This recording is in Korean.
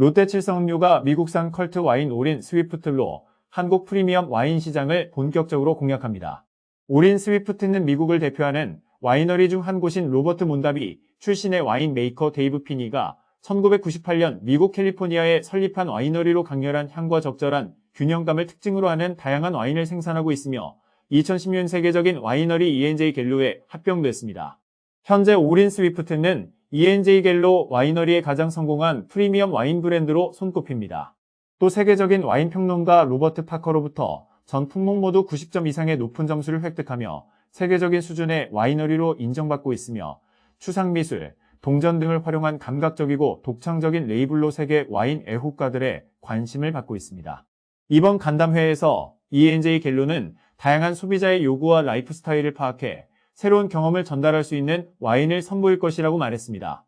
롯데 칠성음료가 미국산 컬트 와인 올인 스위프트로 한국 프리미엄 와인 시장을 본격적으로 공략합니다. 올인 스위프트는 미국을 대표하는 와이너리 중 한 곳인 로버트 몬다비 출신의 와인 메이커 데이브 피니가 1998년 미국 캘리포니아에 설립한 와이너리로 강렬한 향과 적절한 균형감을 특징으로 하는 다양한 와인을 생산하고 있으며 2010년 세계적인 와이너리 E&J 갤로에 합병됐습니다. 현재 올인 스위프트는 E&J 갤로 와이너리의 가장 성공한 프리미엄 와인 브랜드로 손꼽힙니다. 또 세계적인 와인 평론가 로버트 파커로부터 전 품목 모두 90점 이상의 높은 점수를 획득하며 세계적인 수준의 와이너리로 인정받고 있으며 추상미술, 동전 등을 활용한 감각적이고 독창적인 레이블로 세계 와인 애호가들의 관심을 받고 있습니다. 이번 간담회에서 E&J 갤로는 다양한 소비자의 요구와 라이프 스타일을 파악해 새로운 경험을 전달할 수 있는 와인을 선보일 것이라고 말했습니다.